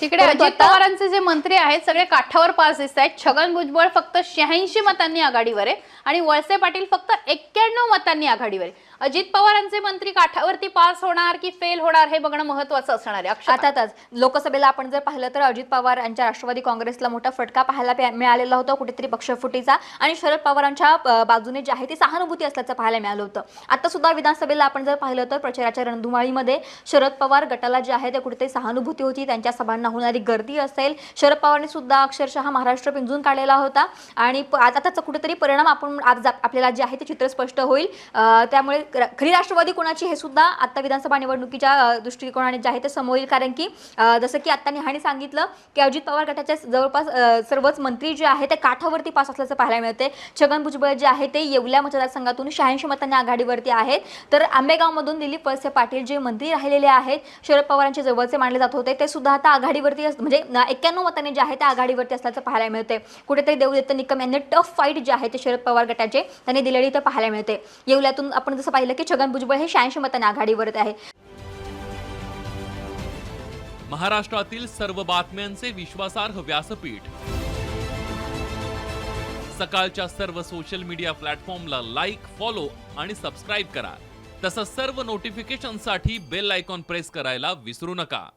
तिकडे अजित पवारांचे जे मंत्री आहेत सगळे काठावर पास दिसत आहेत. छगन भुजबळ फक्त शहाऐंशी मतांनी आघाडीवर आहे आणि वळसे पाटील फक्त एक्क्याण्णव मतांनी आघाडीवर आहे. अजित पवारांचे मंत्री काठावरती पास होणार की फेल होणार हे बघणं महत्वाचं असणार आहे अर्थातच लोकसभेला आपण जर पाहिलं तर अजित पवार यांच्या राष्ट्रवादी काँग्रेसला मोठा फटका पाहायला मिळालेला होता कुठेतरी पक्षफुटीचा. आणि शरद पवारांच्या बाजूने जे आहे ती सहानुभूती असल्याचं पाहायला मिळालं होतं. आता सुद्धा विधानसभेला आपण जर पाहिलं तर प्रचाराच्या रणधुमाळीमध्ये शरद पवार गटाला जे आहे ते कुठेतरी सहानुभूती होती त्यांच्या सभांना होणारी गर्दी असेल. शरद पवारने सुद्धा अक्षरशः महाराष्ट्र पिंजून काढलेला होता. आणि प- आता त्याचा कुठेतरी परिणाम आपण आज आपल्याला जे आहे ते चित्र स्पष्ट होईल. त्यामुळे खरी राष्ट्रवादी कोणाची हे सुद्धा आता विधानसभा निवडणुकीच्या दृष्टिकोनाने जे आहे ते समोर येईल कारण की जसं की आता निहाणी सांगितलं की अजित पवार गटाच्या जवळपास सर्वच मंत्री जे आहे ते काठावरती पास असल्याचं पाहायला मिळते छगन भुजबळ जे आहे ते येवल्या मतदारसंघातून शहाऐंशी मतांनी आघाडीवरती आहेत. तर आंबेगावमधून दिलीप वळसे पाटील जे मंत्री राहिलेले आहेत शरद पवारांचे जवळचे मानले जात होते ते सुद्धा आता आघाडीवरती म्हणजे एक्क्याण्णव मतांनी जे आहे ते आघाडीवरती असल्याचं पाहायला मिळते कुठेतरी देवदत्त निकम यांनी टफ फाईट जे आहे ते शरद पवार गटाचे त्यांनी दिलेली ते पाहायला मिळते येवल्यातून आपण जसं पाहिलं की छगन भुजबळ हे शहाऐंशी मतांनी आघाडीवर आहे. महाराष्ट्रातील सर्व बातम्यांचे विश्वासार्ह व्यासपीठ. सकाळच्या सर्व सोशल मीडिया प्लॅटफॉर्मला लाईक फॉलो आणि सबस्क्राईब करा. तसंच सर्व नोटिफिकेशनसाठी बेल आयकॉन प्रेस करायला विसरू नका.